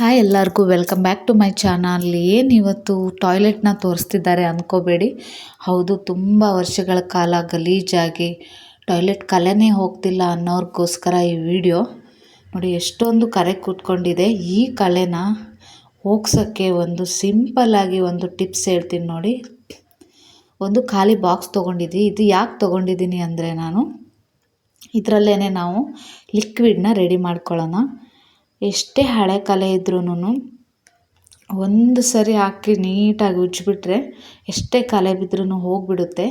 Hi ಎಲ್ಲರಿಗೂ welcome back to my channel ಏನು ಇವತ್ತು ಟಾಯ್ಲೆಟ್ನ ತೋರಿಸ್ತಿದ್ದಾರೆ ಅಂದ್ಕೋಬೇಡಿ ಹೌದು, ತುಂಬ ವರ್ಷಗಳ ಕಾಲ ಗಲೀಜಾಗಿ ಟಾಯ್ಲೆಟ್ ಕಲೆನೇ ಹೋಗ್ತಿಲ್ಲ ಅನ್ನೋರ್ಗೋಸ್ಕರ ಈ ವಿಡಿಯೋ ನೋಡಿ, ಎಷ್ಟೊಂದು ಕರೆ ಕೂತ್ಕೊಂಡಿದೆ. ಈ ಕಲೆನ ಹೋಗ್ಸೋಕ್ಕೆ ಒಂದು ಸಿಂಪಲ್ಲಾಗಿ ಒಂದು ಟಿಪ್ಸ್ ಹೇಳ್ತೀನಿ ನೋಡಿ. ಒಂದು ಖಾಲಿ ಬಾಕ್ಸ್ ತೊಗೊಂಡಿದ್ದೀನಿ ಇದು ಯಾಕೆ ತೊಗೊಂಡಿದ್ದೀನಿ ಅಂದರೆ ನಾನು ಇದರಲ್ಲೇ ನಾವು ಲಿಕ್ವಿಡ್ನ ರೆಡಿ ಮಾಡ್ಕೊಳ್ಳೋಣ. ಎಷ್ಟೇ ಹಳೆ ಕಲೆ ಇದ್ರೂ ಒಂದು ಸರಿ ಹಾಕಿ ನೀಟಾಗಿ ಉಜ್ಜಿಬಿಟ್ರೆ ಎಷ್ಟೇ ಕಲೆ ಬಿದ್ರೂ ಹೋಗಿಬಿಡುತ್ತೆ.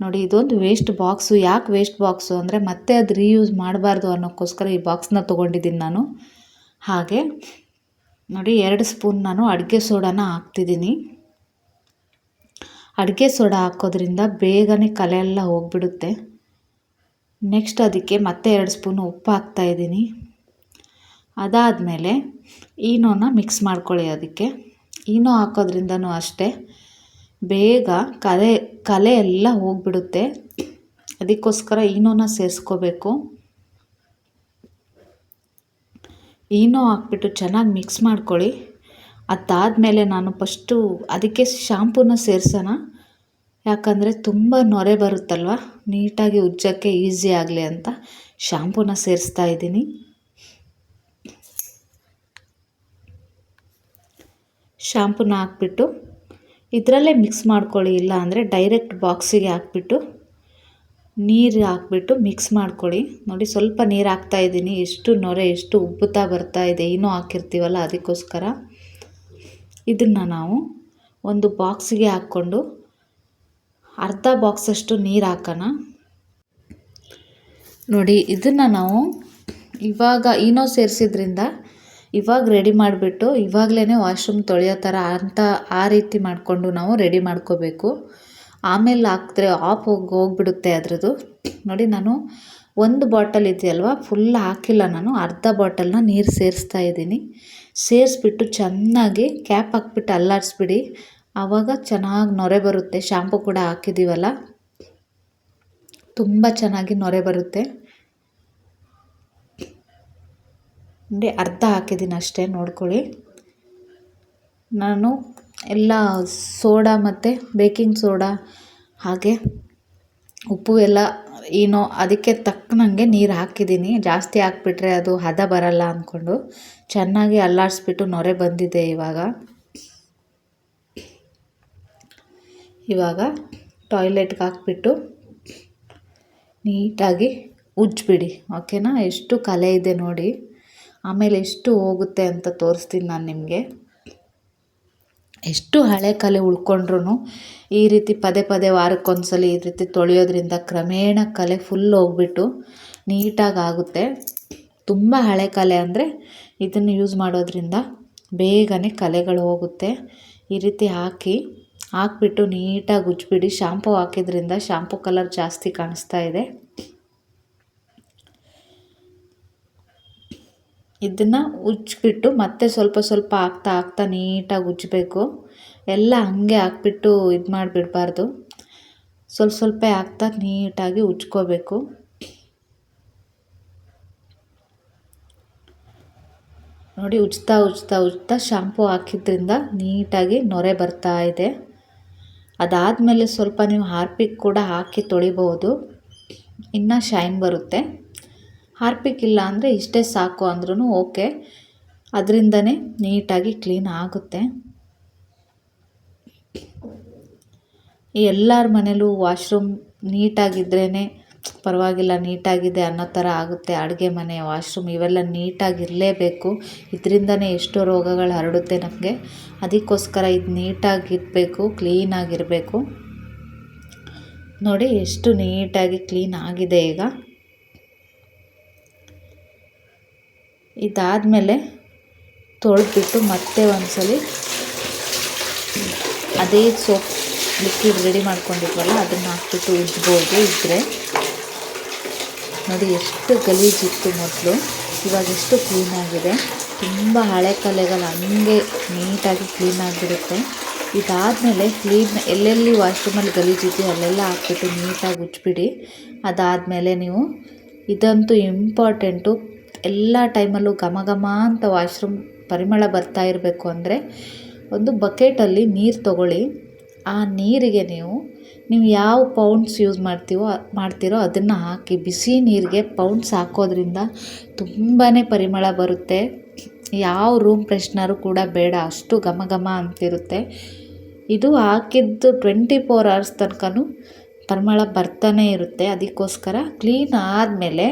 ನೋಡಿ, ಇದೊಂದು ವೇಸ್ಟ್ ಬಾಕ್ಸು ಯಾಕೆ ವೇಸ್ಟ್ ಬಾಕ್ಸು ಅಂದರೆ ಮತ್ತೆ ಅದು ರೀಯೂಸ್ ಮಾಡಬಾರ್ದು ಅನ್ನೋಕ್ಕೋಸ್ಕರ ಈ ಬಾಕ್ಸ್ನ ತೊಗೊಂಡಿದ್ದೀನಿ ನಾನು. ಹಾಗೆ, ನೋಡಿ, ಎರಡು ಸ್ಪೂನ್ ನಾನು ಅಡುಗೆ ಸೋಡಾನ ಹಾಕ್ತಿದ್ದೀನಿ. ಅಡುಗೆ ಸೋಡಾ ಹಾಕೋದ್ರಿಂದ ಬೇಗನೆ ಕಲೆ ಎಲ್ಲ ಹೋಗಿಬಿಡುತ್ತೆ. ನೆಕ್ಸ್ಟ್ ಅದಕ್ಕೆ ಮತ್ತೆ ಎರಡು ಸ್ಪೂನು ಉಪ್ಪು ಹಾಕ್ತಾಯಿದ್ದೀನಿ ಅದಾದಮೇಲೆ ಈನೋನ ಮಿಕ್ಸ್ ಮಾಡ್ಕೊಳ್ಳಿ ಅದಕ್ಕೆ. ಈನೋ ಹಾಕೋದ್ರಿಂದನೂ ಅಷ್ಟೇ. ಬೇಗ ಕಲೆ ಕಲೆ ಎಲ್ಲ ಹೋಗಿಬಿಡುತ್ತೆ. ಅದಕ್ಕೋಸ್ಕರ ಈನೋನ ಸೇರಿಸ್ಕೋಬೇಕು. ಈನೋ ಹಾಕ್ಬಿಟ್ಟು ಚೆನ್ನಾಗಿ ಮಿಕ್ಸ್ ಮಾಡ್ಕೊಳ್ಳಿ. ಅದಾದಮೇಲೆ ನಾನು ಫಸ್ಟು ಅದಕ್ಕೆ ಶಾಂಪೂನ ಸೇರಿಸೋಣ. ಯಾಕಂದರೆ ತುಂಬ ನೊರೆ ಬರುತ್ತಲ್ವ? ನೀಟಾಗಿ ಉಜ್ಜೋಕ್ಕೆ ಈಸಿ ಆಗಲಿ ಅಂತ ಶಾಂಪೂನ ಸೇರಿಸ್ತಾ ಇದ್ದೀನಿ. ಶಾಂಪೂನ ಹಾಕ್ಬಿಟ್ಟು, ಇದರಲ್ಲೇ ಮಿಕ್ಸ್ ಮಾಡ್ಕೊಳ್ಳಿ, ಇಲ್ಲ ಅಂದರೆ ಡೈರೆಕ್ಟ್ ಬಾಕ್ಸಿಗೆ ಹಾಕ್ಬಿಟ್ಟು, ನೀರು ಹಾಕ್ಬಿಟ್ಟು ಮಿಕ್ಸ್ ಮಾಡ್ಕೊಳ್ಳಿ. ನೋಡಿ, ಸ್ವಲ್ಪ ನೀರು ಹಾಕ್ತಾ ಇದ್ದೀನಿ. ಎಷ್ಟು ನೊರೆ, ಎಷ್ಟು ಉಬ್ಬುತ್ತಾ ಬರ್ತಾ ಇದೆ ಏನೋ ಹಾಕಿರ್ತೀವಲ್ಲ ಅದಕ್ಕೋಸ್ಕರ. ಇದನ್ನು ನಾವು ಒಂದು ಬಾಕ್ಸಿಗೆ ಹಾಕ್ಕೊಂಡು, ಅರ್ಧ ಬಾಕ್ಸಷ್ಟು ನೀರು ಹಾಕೋಣ. ನೋಡಿ, ಇದನ್ನು ನಾವು ಇವಾಗ ಈನೋ ಸೇರಿಸಿದ್ರಿಂದ ಇವಾಗ ರೆಡಿ ಮಾಡಿಬಿಟ್ಟು ಇವಾಗಲೇ ವಾಶ್ರೂಮ್ ತೊಳೆಯೋ ಥರ ಅಂತ ಆ ರೀತಿ ಮಾಡಿಕೊಂಡು ನಾವು ರೆಡಿ ಮಾಡ್ಕೋಬೇಕು. ಆಮೇಲೆ ಹಾಕಿದ್ರೆ ಆಫ್ ಹೋಗಿ, ಹೋಗ್ಬಿಡುತ್ತೆ ಅದರದ್ದು. ನೋಡಿ ನಾನು ಒಂದು ಬಾಟಲ್ ಇದೆಯಲ್ವ? ಫುಲ್ ಹಾಕಿಲ್ಲ ನಾನು. ಅರ್ಧ ಬಾಟಲ್ನ ನೀರು ಸೇರಿಸ್ತಾ ಇದ್ದೀನಿ. ಸೇರಿಸ್ಬಿಟ್ಟು ಚೆನ್ನಾಗಿ ಕ್ಯಾಪ್ ಹಾಕ್ಬಿಟ್ಟು ಅಲ್ಲಾಡಿಸ್ಬಿಡಿ. ಆವಾಗ ಚೆನ್ನಾಗಿ ನೊರೆ ಬರುತ್ತೆ. ಶಾಂಪು ಕೂಡ ಹಾಕಿದ್ದೀವಲ್ಲ ತುಂಬ ಚೆನ್ನಾಗಿ ನೊರೆ ಬರುತ್ತೆ. ಅಂದರೆ ಅರ್ಧ ಹಾಕಿದ್ದೀನಿ ಅಷ್ಟೇ, ನೋಡ್ಕೊಳ್ಳಿ. ನಾನು ಎಲ್ಲ ಸೋಡಾ ಮತ್ತು ಬೇಕಿಂಗ್ ಸೋಡಾ, ಹಾಗೆ ಉಪ್ಪು ಎಲ್ಲ ಏನೋ ಅದಕ್ಕೆ ತಕ್ಕನಂಗೆ ನೀರು ಹಾಕಿದ್ದೀನಿ. ಜಾಸ್ತಿ ಹಾಕ್ಬಿಟ್ರೆ ಅದು ಹದ ಬರಲ್ಲ ಅಂದ್ಕೊಂಡು ಚೆನ್ನಾಗಿ ಅಲ್ಲಾಡಿಸ್ಬಿಟ್ಟು ನೊರೆ ಬಂದಿದೆ ಇವಾಗ. ಇವಾಗ ಟಾಯ್ಲೆಟ್ಗೆ ಹಾಕ್ಬಿಟ್ಟು ನೀಟಾಗಿ ಉಜ್ಜಿಬಿಡಿ, ಓಕೆನಾ? ಎಷ್ಟು ಕಲೆ ಇದೆ ನೋಡಿ. ಆಮೇಲೆ ಎಷ್ಟು ಹೋಗುತ್ತೆ ಅಂತ ತೋರಿಸ್ತೀನಿ ನಾನು ನಿಮಗೆ. ಎಷ್ಟು ಹಳೆ ಕಲೆ ಉಳ್ಕೊಂಡ್ರೂ ಈ ರೀತಿ ಪದೇ ಪದೇ ವಾರಕ್ಕೊಂದ್ಸಲಿ ಈ ರೀತಿ ತೊಳೆಯೋದ್ರಿಂದ ಕ್ರಮೇಣ ಕಲೆ ಫುಲ್ ಹೋಗ್ಬಿಟ್ಟು ನೀಟಾಗಿ ಆಗುತ್ತೆ. ತುಂಬ ಹಳೆ ಕಲೆ ಅಂದರೆ ಇದನ್ನು ಯೂಸ್ ಮಾಡೋದ್ರಿಂದ ಬೇಗನೆ ಕಲೆಗಳು ಹೋಗುತ್ತೆ. ಈ ರೀತಿ ಹಾಕಿ, ಹಾಕ್ಬಿಟ್ಟು ನೀಟಾಗಿ ಉಜ್ಜಿಬಿಡಿ. ಶಾಂಪು ಹಾಕಿದ್ರಿಂದ ಶಾಂಪು ಕಲರ್ ಜಾಸ್ತಿ ಕಾಣಿಸ್ತಾ ಇದೆ. ಇದನ್ನು ಉಜ್ಜಿಬಿಟ್ಟು ಮತ್ತೆ ಸ್ವಲ್ಪ ಸ್ವಲ್ಪ ಹಾಕ್ತಾ ಹಾಕ್ತಾ ನೀಟಾಗಿ ಉಜ್ಜಬೇಕು. ಎಲ್ಲ ಹಾಗೆ ಹಾಕ್ಬಿಟ್ಟು ಇದು ಮಾಡಿಬಿಡ್ಬಾರ್ದು. ಸ್ವಲ್ಪ ಸ್ವಲ್ಪ ಹಾಕ್ತಾ ನೀಟಾಗಿ ಉಜ್ಕೋಬೇಕು. ನೋಡಿ ಉಜ್ತಾ ಉಜ್ತಾ ಉಜ್ತಾ ಶಾಂಪು ಹಾಕಿದ್ರಿಂದ ನೀಟಾಗಿ ನೊರೆ ಬರ್ತಾ ಇದೆ. ಅದಾದಮೇಲೆ ಸ್ವಲ್ಪ ನೀವು ಹಾರ್ಪಿಕ್ ಕೂಡ ಹಾಕಿ ತೊಳಿಬೋದು. ಇನ್ನೂ ಶೈನ್ ಬರುತ್ತೆ. ಹಾರ್ಪಿಕ್ ಇಲ್ಲ ಅಂದರೆ ಇಷ್ಟೇ ಸಾಕು ಅಂದ್ರೂ ಓಕೆ. ಅದರಿಂದನೇ ನೀಟಾಗಿ ಕ್ಲೀನ್ ಆಗುತ್ತೆ. ಎಲ್ಲರ ಮನೇಲೂ ವಾಶ್ರೂಮ್ ನೀಟಾಗಿದ್ರೇ ಪರವಾಗಿಲ್ಲ, ನೀಟಾಗಿದೆ ಅನ್ನೋ ಥರ ಆಗುತ್ತೆ. ಅಡುಗೆ ಮನೆ, ವಾಶ್ರೂಮ್ ಇವೆಲ್ಲ ನೀಟಾಗಿರಲೇಬೇಕು. ಇದರಿಂದನೇ ಎಷ್ಟೋ ರೋಗಗಳು ಹರಡುತ್ತೆ ನಮಗೆ. ಅದಕ್ಕೋಸ್ಕರ ಇದು ನೀಟಾಗಿರಬೇಕು, ಕ್ಲೀನಾಗಿರಬೇಕು. ನೋಡಿ ಎಷ್ಟು ನೀಟಾಗಿ ಕ್ಲೀನ್ ಆಗಿದೆ ಈಗ. ಇದಾದಮೇಲೆ ತೊಳೆದ್ಬಿಟ್ಟು ಮತ್ತೆ ಒಂದ್ಸಲಿ ಅದೇ ಸೋಪ್ ಲಿಕ್ವಿಡ್ ರೆಡಿ ಮಾಡ್ಕೊಂಡಿದ್ವಲ್ಲ, ಅದನ್ನು ಹಾಕ್ಬಿಟ್ಟು ಉಜ್ಬೋದು ಇದ್ದರೆ ನೋಡಿ ಎಷ್ಟು ಗಲೀಜಿತ್ತು ಮೊದಲು. ಇವಾಗ ಎಷ್ಟು ಕ್ಲೀನಾಗಿದೆ ತುಂಬ ಹಳೆ ಕಲೆಗಳು ಹಂಗೆ ನೀಟಾಗಿ ಕ್ಲೀನಾಗಿಬಿಡುತ್ತೆ ಇದಾದಮೇಲೆ ಕ್ಲೀನ್ ಎಲ್ಲೆಲ್ಲಿ ವಾಶ್ರೂಮಲ್ಲಿ ಗಲೀಜಿದೆಯೋ ಅಲ್ಲೆಲ್ಲ ಹಾಕ್ಬಿಟ್ಟು ನೀಟಾಗಿ ಉಜ್ಬಿಡಿ. ಅದಾದಮೇಲೆ ನೀವು ಇದಂತೂ ಇಂಪಾರ್ಟೆಂಟು ಎಲ್ಲ ಟೈಮಲ್ಲೂ ಘಮ ಘಮ ಅಂತ ವಾಶ್ರೂಮ್ ಪರಿಮಳ ಬರ್ತಾ ಇರಬೇಕು ಅಂದರೆ ಒಂದು ಬಕೆಟಲ್ಲಿ ನೀರು ತಗೊಳ್ಳಿ. ಆ ನೀರಿಗೆ ನೀವು ನೀವು ಯಾವ ಪೌಂಡ್ಸ್ ಯೂಸ್ ಮಾಡ್ತೀವೋ, ಮಾಡ್ತೀರೋ ಅದನ್ನು ಹಾಕಿ, ಬಿಸಿ ನೀರಿಗೆ ಪೌಂಡ್ಸ್ ಹಾಕೋದ್ರಿಂದ ತುಂಬಾ ಪರಿಮಳ ಬರುತ್ತೆ. ಯಾವ ರೂಮ್ ಫ್ರೆಶ್ನರು ಕೂಡ ಬೇಡ, ಅಷ್ಟು ಘಮ ಘಮ ಅಂತಿರುತ್ತೆ. ಇದು ಹಾಕಿದ್ದು ಟ್ವೆಂಟಿ ಫೋರ್ ಅವರ್ಸ್ ತನಕನೂ ಪರಿಮಳ ಬರ್ತಾನೆ ಇರುತ್ತೆ. ಅದಕ್ಕೋಸ್ಕರ ಕ್ಲೀನ್ ಆದಮೇಲೆ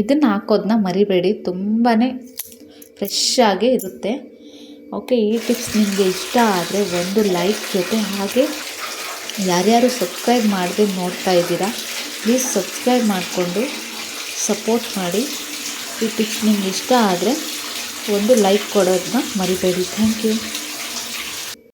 ಇದನ್ನು ಹಾಕೋದನ್ನ ಮರಿಬೇಡಿ ತುಂಬಾ ಫ್ರೆಶ್ ಆಗಿ ಇರುತ್ತೆ. ಓಕೆ ಈ ಟಿಪ್ಸ್ ನಿಮಗೆ ಇಷ್ಟ ಆದರೆ ಒಂದು ಲೈಕ್ ಜೊತೆ ಹಾಗೆ ಯಾರ್ಯಾರು ಸಬ್ಸ್ಕ್ರೈಬ್ ಮಾಡದೆ ನೋಡ್ತಾ ಇದ್ದೀರಾ ಪ್ಲೀಸ್ ಸಬ್ಸ್ಕ್ರೈಬ್ ಮಾಡಿಕೊಂಡು ಸಪೋರ್ಟ್ ಮಾಡಿ. ಈ ಟಿಪ್ಸ್ ನಿಮ್ಗೆ ಇಷ್ಟ ಆದರೆ ಒಂದು ಲೈಕ್ ಕೊಡೋದನ್ನ ಮರಿಬೇಡಿ. Thank you